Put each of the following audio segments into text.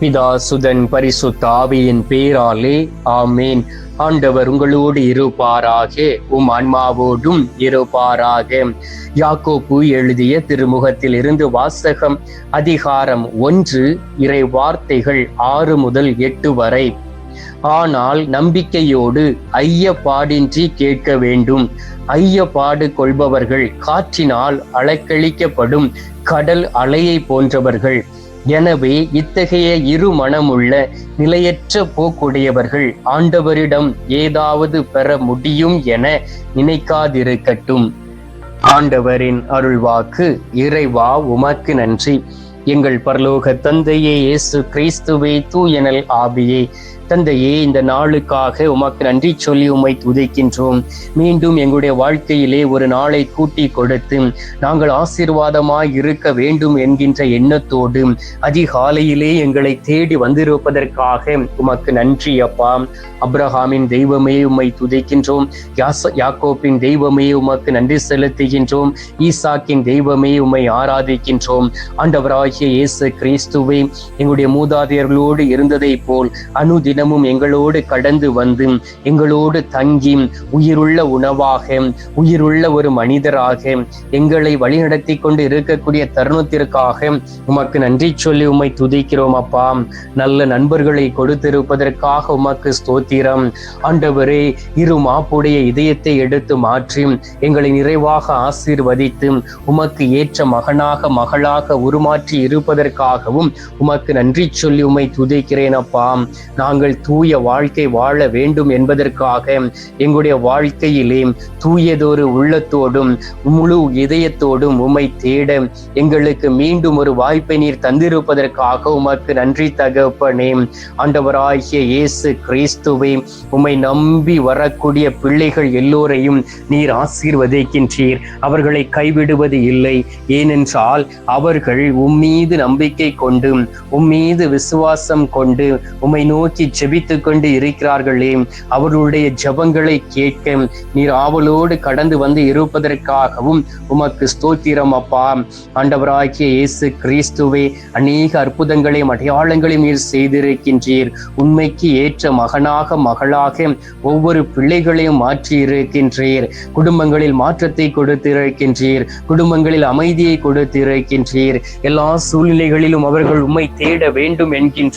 பிதா சுதன் பரிசுத்த ஆவியின் பேராலே ஆமேன். ஆண்டவர் உங்களோடு இருப்பாராக உம் ஆன்மாவோடும் இருப்பாராக. யாக்கோப்பு எழுதிய திருமுகத்தில் இருந்து வாசகம் அதிகாரம் ஒன்று இறை வார்த்தைகள் ஆறு முதல் எட்டு வரை. ஆனால் நம்பிக்கையோடு ஐயப்பாடின்றி கேட்க வேண்டும். ஐயப்பாடு கொள்பவர்கள் காற்றினால் அலக்களிக்கப்படும் கடல் அலையை போன்றவர்கள். எனவே இத்தகைய இரு மனமுள்ள நிலையற்ற போக்குடையவர்கள் ஆண்டவரிடம் ஏதாவது பெற முடியும் என நினைக்காதிருக்கட்டும். ஆண்டவரின் அருள்வாக்கு இறைவா உமக்கு நன்றி. எங்கள் பரலோக தந்தையே இயேசு கிறிஸ்துவே தூயனல் ஆபியே தந்தையே இந்த நாளுக்காக உமக்கு நன்றி சொல்லி உம்மை துதைக்கின்றோம். மீண்டும் எங்களுடைய வாழ்க்கையிலே ஒரு நாளை கூட்டி கொடுத்து நாங்கள் ஆசீர்வாதமாய் இருக்க வேண்டும் என்கின்ற எண்ணத்தோடு அதிகாலையிலே எங்களை தேடி வந்திருப்பதற்காக உமக்கு நன்றி அப்பா. அப்ரஹாமின் தெய்வமே உம்மை துதைக்கின்றோம். யாச யாக்கோப்பின் தெய்வமே உமக்கு நன்றி செலுத்துகின்றோம். ஈசாக்கின் தெய்வமே உம்மை ஆராதிக்கின்றோம். ஆண்டவராகிய இயேசு கிறிஸ்துவை எங்களுடைய மூதாதையர்களோடு இருந்ததை போல் அனுதின தினமும் எங்களோடு கடந்து வந்து எங்களோடு தங்கி உயிருள்ள உணவாக உயிருள்ள ஒரு மனிதராக எங்களை வழிநடத்தி கொண்டு இருக்கக்கூடிய தருணத்திற்காக உமக்கு நன்றி சொல்லி உம்மை துதிக்கிறோம் அப்பா. நல்ல நண்பர்களை கொடுத்திருப்பதற்காக உமக்கு ஸ்தோத்திரம். ஆண்டவரே இரு மாப்புடைய இதயத்தை எடுத்து மாற்றி எங்களை நிறைவாக ஆசீர்வதித்து உமக்கு ஏற்ற மகனாக மகளாக உருமாற்றி இருப்பதற்காகவும் உமக்கு நன்றி சொல்லி உம்மை துதிக்கிறேன் அப்பா. நாங்கள் நாங்கள் தூய வாழ்க்கை வாழ வேண்டும் என்பதற்காக எங்களுடைய வாழ்க்கையிலே தூயதொரு உள்ளத்தோடும் முழு இதயத்தோடும் உம்மை தேட எங்களுக்கு மீண்டும் ஒரு வாய்ப்பை நீர் தந்திருப்பதற்காக உமக்கு நன்றி தகப்பனே. ஆண்டவராகிய இயேசு கிறிஸ்துவை உம்மை நம்பி வரக்கூடிய பிள்ளைகள் எல்லோரையும் நீர் ஆசீர்வதிக்கின்றீர். அவர்களை கைவிடுவது இல்லை ஏனென்றால் அவர்கள் உம்மீது நம்பிக்கை கொண்டு உம்மீது விசுவாசம் கொண்டு உம்மை நோக்கி ஜெபித்து கொண்டு இருக்கிறார்களே அவர்களுடைய ஜபங்களை கேட்க நீர் ஆவலோடு கடந்து வந்து இருப்பதற்காகவும் உமக்கு ஸ்தோத்திரம் அப்பா. ஆண்டவராகிய இயேசு கிறிஸ்துவே அநேக அற்புதங்களையும் அடையாளங்களையும் நீர் செய்திருக்கின்றீர். உண்மைக்கு ஏற்ற மகனாக மகளாக ஒவ்வொரு பிள்ளைகளையும் மாற்றி இருக்கின்றீர். குடும்பங்களில் மாற்றத்தை கொடுத்திருக்கின்றீர். குடும்பங்களில் அமைதியை கொடுத்திருக்கின்றீர். எல்லா சூழ்நிலைகளிலும் அவர்கள் உண்மை தேட வேண்டும் என்கின்ற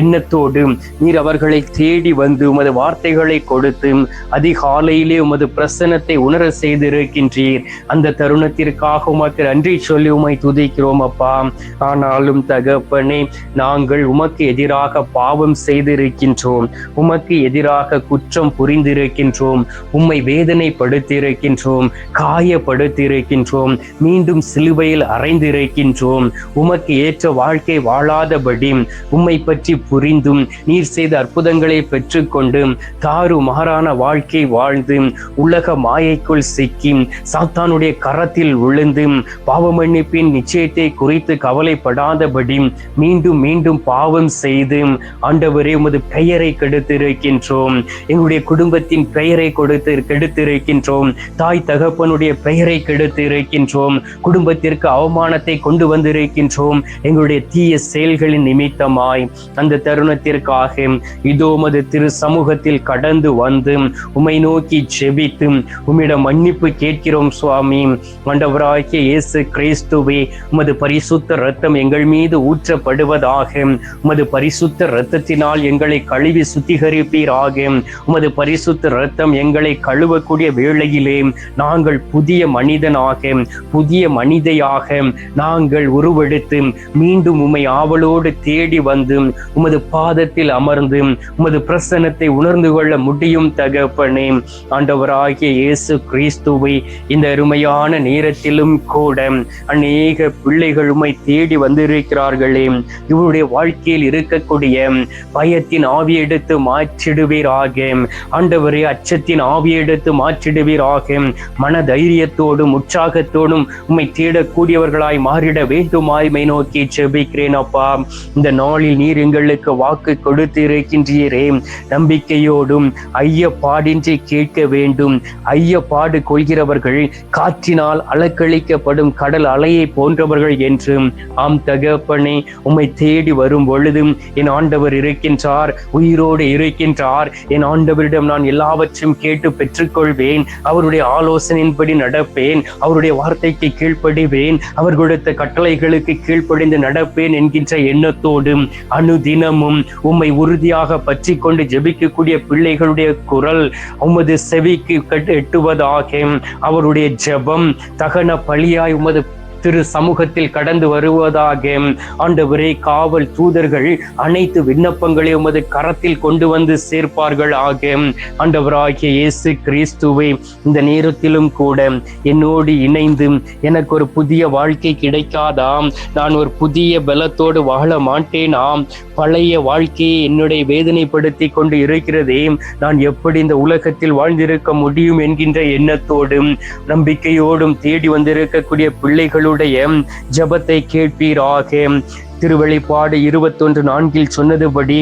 எண்ணத்தோடு நீர் அவர்களை தேடி வந்து உமது வார்த்தைகளை கொடுத்து அதிகாலையிலே உமது பிரசனத்தை உணர செய்திருக்கின்றீர். அந்த தருணத்திற்காக உமக்கு நன்றி சொல்லி உமை துதிக்கிறோம் அப்பா. ஆனாலும் தகப்பனே நாங்கள் உமக்கு எதிராக பாவம் செய்திருக்கின்றோம். உமக்கு எதிராக குற்றம் புரிந்திருக்கின்றோம். உம்மை வேதனைப்படுத்தியிருக்கின்றோம். காயப்படுத்தியிருக்கின்றோம். மீண்டும் சிலுவையில் அறைந்திருக்கின்றோம். உமக்கு ஏற்ற வாழ்க்கை வாழாதபடி உம்மை பற்றி புரிந்தும் நீர் செய்த அற்புதங்களை பெற்றுக்கொண்டு தாறு மாறான வாழ்க்கை வாழ்ந்து உலக மாயைக்குள் சிக்கி சாத்தானுடைய கரத்தில் விழுந்து பாவமன்னிப்பின் நிச்சயத்தை குறித்து கவலைப்படாதபடி மீண்டும் மீண்டும் பாவம் செய்து ஆண்டவரே உமது பெயரை கெடுத்திருக்கின்றோம். எங்களுடைய குடும்பத்தின் பெயரை கொடுத்து கெடுத்திருக்கின்றோம். தாய் தகப்பனுடைய பெயரை கெடுத்திருக்கின்றோம். குடும்பத்திற்கு அவமானத்தை கொண்டு வந்திருக்கின்றோம். எங்களுடைய தீய செயல்களின் நிமித்தமாய் அந்த தருணத்திற்காக இதோ மது திரு சமூகத்தில் கடந்து வந்து உமை நோக்கி செபித்து உம்மிடம் மன்னிப்பு கேட்கிறோம் சுவாமி. ஆண்டவராகிய இயேசு கிறிஸ்துவே உமது பரிசுத்த ரத்தம் எங்கள் மீது ஊற்றப்படுவதாக உமது பரிசுத்த ரத்தத்தினால் எங்களை கழுவி சுத்திகரிப்பீராக உமது பரிசுத்த ரத்தம் எங்களை கழுவக்கூடிய வேளையிலே நாங்கள் புதிய மனிதனாக புதிய மனிதையாக நாங்கள் உருவெடுத்து மீண்டும் உமை ஆவலோடு தேடி வந்து உமது பாதத்தில் அமர்ந்து உமது பிரசன்னத்தை உணர்ந்து கொள்ள முடியும் தகப்பனே. ஆண்டவராகிய இயேசு கிறிஸ்துவை இந்த அருமையான நேரத்திலும் கூட அநேக பிள்ளைகள் உமை தேடி வந்திருக்கிறார்களே. இவருடைய வாழ்க்கையில் இருக்கக்கூடிய பயத்தின் ஆவி எடுத்து மாற்றிடுவீராக. ஆண்டவரே அச்சத்தின் ஆவி எடுத்து மாற்றிடுவீராக. மன தைரியத்தோடும் உற்சாகத்தோடும் உம்மை தேடக்கூடியவர்களாய் மாறிட வேண்டுமாய் மை நோக்கி செபிக்கிறேன் அப்பா. இந்த நாளில் நீர் எங்களுக்கு வாக்கு கொடுத்து கொடுத்து இருக்கின்றீரே நம்பிக்கையோடும் ஐயப்பாடின்றி கேட்க வேண்டும். ஐயப்பாடு கொள்கிறவர்கள் காற்றினால் அலக்களிக்கப்படும் கடல் அலையை போன்றவர்கள் என்றும் ஆம் தகப்பனே உம்மை தேடி வரும் பொழுதும் என் ஆண்டவர் இருக்கின்றார் உயிரோடு இருக்கின்றார். என் ஆண்டவரிடம் நான் எல்லாவற்றையும் கேட்டு பெற்றுக்கொள்வேன். அவருடைய ஆலோசனையின்படி நடப்பேன். அவருடைய வார்த்தைக்கு கீழ்ப்படிவேன். அவர் கொடுத்த கட்டளைகளுக்கு கீழ்ப்படிந்து நடப்பேன் என்கின்ற எண்ணத்தோடும் அனுதினமும் உம்மை உரு உறுதியாக பற்றி கொண்டு ஜெபிக்கக்கூடிய பிள்ளைகளுடைய குரல் உமது செவிக்கு கட்டு எட்டுவதாக அவருடைய ஜெபம் தகன பலியாய் உமது திரு சமூகத்தில் கடந்து வருவதாக ஆண்டவரே காவல் தூதர்கள் அனைத்து விண்ணப்பங்களை உமது கரத்தில் கொண்டு வந்து சேர்ப்பார்கள் ஆக. ஆண்டவராகிய இயேசு கிறிஸ்துவை இந்த நேரத்திலும் கூட என்னோடு இணைந்து எனக்கு ஒரு புதிய வாழ்க்கை கிடைக்காதாம் நான் ஒரு புதிய பலத்தோடு வாழ மாட்டேனாம் பழைய வாழ்க்கையை என்னுடைய வேதனைப்படுத்தி கொண்டு இருக்கிறதே நான் எப்படி இந்த உலகத்தில் வாழ்ந்திருக்க முடியும் என்கின்ற எண்ணத்தோடும் நம்பிக்கையோடும் தேடி வந்திருக்கக்கூடிய பிள்ளைகளும் எங்களுடைய ஜபத்தை கேட்பீராக. திருவெளிப்பாடு இருபத்தொன்று நான்கில் சொன்னதுபடி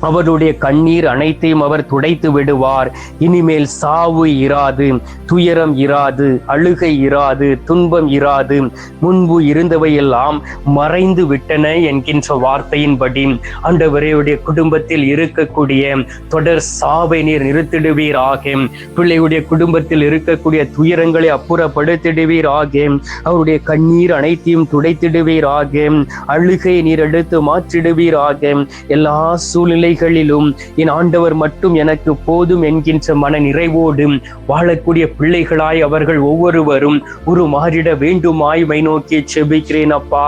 அவருடைய கண்ணீர் அனைத்தையும் அவர் துடைத்து விடுவார். இனிமேல் சாவு இராது துயரம் இராது அழுகை இராது துன்பம் இராது. முன்பு இருந்தவையெல்லாம் மறைந்து விட்டன என்கின்ற வார்த்தையின்படி ஆண்டவரையுடைய குடும்பத்தில் இருக்கக்கூடிய தொடர் சாவை நீர் நிறுத்திடுவீர் நிறுத்திடுவீராக. பிள்ளையுடைய குடும்பத்தில் இருக்கக்கூடிய துயரங்களை அப்புறப்படுத்திடுவீர் அப்புறப்படுத்திடுவீராக. அவருடைய கண்ணீர் அனைத்தையும் துடைத்திடுவீர் துடைத்திடுவீராக. அழுகை நீர் எடுத்து மாற்றிடுவீர் மாற்றிடுவீராக. எல்லா சூழ்நிலை நிலைகளிலும் என் ஆண்டவர் மட்டும் எனக்கு போதும் என்கின்ற மன நிறைவோடும் வாழக்கூடிய பிள்ளைகளாய் அவர்கள் ஒவ்வொருவரும் உருமாறிட வேண்டுமாய் மை நோக்கி செபிக்கிறேன் அப்பா.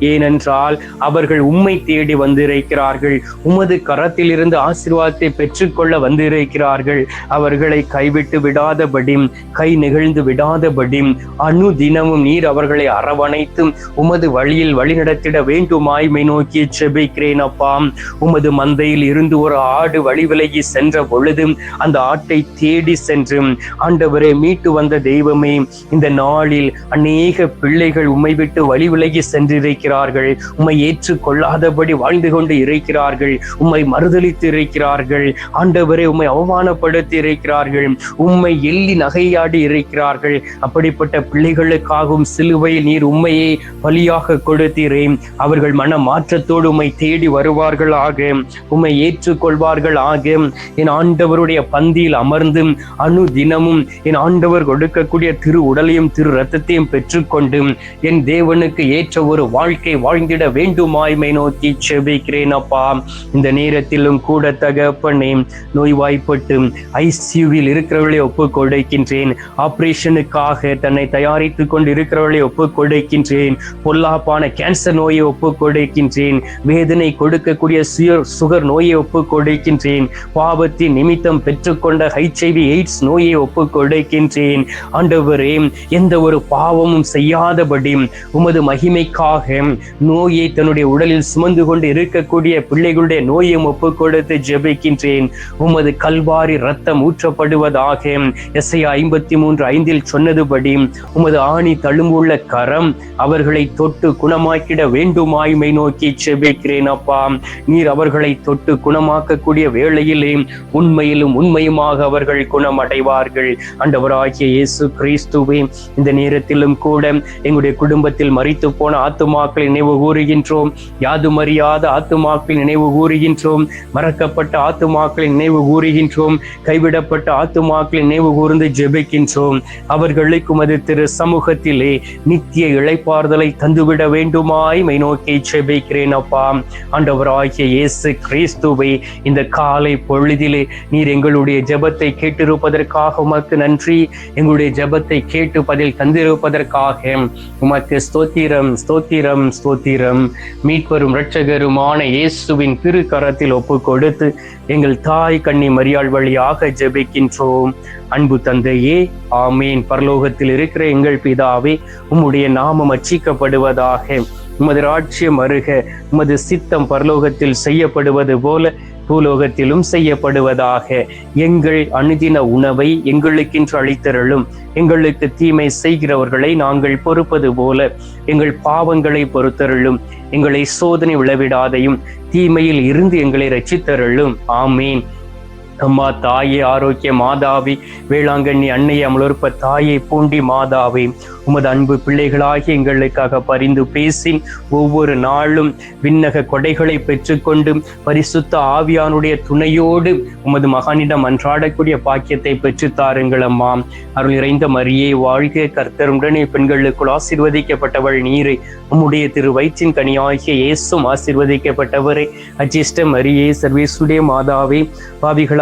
ஏனென்றால் அவர்கள் உண்மை தேடி வந்திருக்கிறார்கள். உமது கரத்திலிருந்து ஆசீர்வாதத்தை பெற்றுக்கொள்ள வந்திருக்கிறார்கள். அவர்களை கைவிட்டு விடாதபடி கை நெகிழ்ந்து விடாதபடி அணு தினமும் நீர் அவர்களை அரவணைத்தும் உமது வழியில் வழிநடத்திட வேண்டுமாய் மை நோக்கி செபிக்கிறேன் அப்பா. உமது மந்தையில் இருந்து ஒரு ஆடு வழி விலகி சென்ற பொழுதும் அந்த ஆட்டை தேடி சென்று ஆண்டவரை மீட்டு வந்த தெய்வமே இந்த நாளில் அநேக பிள்ளைகள் உம்மை விட்டு வழி விலகி சென்றிருக்கிறார்கள். உம்மை ஏற்றுக்கொள்ளாதபடி வாழ்ந்து கொண்டு இருக்கிறார்கள். உம்மை மறுதளித்து இருக்கிறார்கள். ஆண்டவரை உம்மை அவமானப்படுத்தி இருக்கிறார்கள். உம்மை எள்ளி நகையாடி இருக்கிறார்கள். அப்படிப்பட்ட பிள்ளைகளுக்காகவும் சிலுவையில் நீர் உண்மையை பலியாக கொடுத்தீரே. அவர்கள் மன மாற்றத்தோடு உம்மை தேடி வருவார்களாக. ஆக உம்மை ஏற்றுக்கொள்வார்கள் ஆக. என் ஆண்டவருடைய பந்தியில் அமர்ந்து அணு தினமும் என் ஆண்டவர் கொடுக்கக்கூடிய திரு உடலையும் திரு ரத்தத்தையும் பெற்றுக்கொண்டு என் தேவனுக்கு ஏற்ற ஒரு வாழ்க்கை வாழ்ந்திட வேண்டுமாய்மை நோக்கி செபிக்கிறேன் அப்பா. இந்த நேரத்திலும் கூட தகப்பனே நோய்வாய்ப்பட்டு ஐசியூவில் இருக்கிறவர்களை ஒப்பு கொடுக்கின்றேன். ஆபரேஷனுக்காக தன்னை தயாரித்துக் கொண்டு இருக்கிறவர்களை ஒப்பு கொடுக்கின்றேன். பொல்லாப்பான கேன்சர் நோயை ஒப்பு கொடுக்கின்றேன். வேதனை கொடுக்கக்கூடிய சுயர் சுகர் நோய் நோயை ஒப்பு கொடுக்கின்றேன் பாவத்தின் நிமித்தம் பெற்றுக்கொண்ட ஹைச்ஐவி எய்ட்ஸ் நோயை ஒப்பு கொடுக்கின்றேன் ஆண்டவரே எந்த ஒரு பாவமும் செய்யாதபடி உமது மகிமைக்காக நோயை தன்னுடைய உடலில் சுமந்து கொண்டு இருக்கக்கூடிய பிள்ளைகளுடைய நோயும் ஒப்பு கொடுத்து ஜெபிக்கின்றேன். உமது கல்வாரி ரத்தம் ஊற்றப்படுவதாக எஸ்ஐ ஐம்பத்தி மூன்று ஐந்தில் சொன்னதுபடி உமது ஆணி தழும்புள்ள கரம் அவர்களை தொட்டு குணமாக்கிட வேண்டுமாய்மை நோக்கி செபிக்கிறேன் அப்பா. நீர் அவர்களை தொட்டு குணமாக்கக்கூடிய வேளையிலே உண்மையிலும் உண்மையுமாக அவர்கள் குணமடைவார்கள். ஆண்டவராகிய இயேசு கிறிஸ்துவே இந்த நேரத்திலும் கூட எங்களுடைய குடும்பத்தில் மறித்து போன ஆத்துமாக்களை நினைவு கூறுகின்றோம். யாதும் அறியாத ஆத்துமாக்களை நினைவு கூறுகின்றோம். மறக்கப்பட்ட ஆத்துமாக்களை நினைவு கூறுகின்றோம். கைவிடப்பட்ட ஆத்துமாக்களை நினைவு கூர்ந்து ஜெபிக்கின்றோம். அவர்களுக்கு மது திரு சமூகத்திலே நித்திய இழைப்பார்தலை தந்துவிட வேண்டுமாய் மை நோக்கி ஜெபிக்கிறேன் அப்பா. ஆண்டவராகிய இயேசு கிறிஸ்து கிறிஸ்துவை இந்த காலை பொழுதிலே நீர் எங்களுடைய ஜெபத்தை கேட்டிருப்பதற்காக உமக்கு நன்றி. எங்களுடைய ஜெபத்தை கேட்டு பதில் தந்திருப்பதற்காக உமக்கு ஸ்தோத்திரம் ஸ்தோத்திரம் ஸ்தோத்திரம். மீட்பரும் இரட்சகருமான இயேசுவின் திருக்கரத்தில் ஒப்பு கொடுத்து எங்கள் தாய் கண்ணி மரியாள் வழியாக ஜெபிக்கின்றோம். அன்பு தந்தையே ஆமீன். பரலோகத்தில் இருக்கிற எங்கள் பிதாவே உம்முடைய நாமம் அச்சிக்கப்படுவதாக உமது ராட்சியம் அருக உமது சித்தம் பரலோகத்தில் செய்யப்படுவது போல பூலோகத்திலும் செய்யப்படுவதாக. எங்கள் அனுதின உணவை எங்களுக்கென்று அளித்தருளும். எங்களுக்கு தீமை செய்கிறவர்களை நாங்கள் பொறுப்பது போல எங்கள் பாவங்களை பொறுத்தருளும். எங்களை சோதனை விளைவிடாதையும் தீமையில் இருந்து எங்களை ரச்சித்தருளும் ஆமீன். அம்மா தாயே ஆரோக்கிய மாதாவி வேளாங்கண்ணி அன்னையை அமலொருப்ப தாயை பூண்டி மாதாவி. உமது அன்பு பிள்ளைகளாகி எங்களுக்காக பரிந்து பேசி ஒவ்வொரு நாளும் விண்ணக கொடைகளை பெற்றுக்கொண்டு பரிசுத்த ஆவியானுடைய துணையோடு உமது மகானிடம் அன்றாடக்கூடிய பாக்கியத்தை பெற்று தாருங்கள் அம்மா. அருள் இறைந்த மரியை வாழ்க கர்த்தருடனே பெண்களுக்குள் ஆசீர்வதிக்கப்பட்டவள் நீரை. உம்முடைய திரு வயிற்றின் கனியாகிய இயேசும் ஆசீர்வதிக்கப்பட்டவரே. அஜிஷ்ட மரியே சர்வேசுடைய மாதாவே பாவிகளா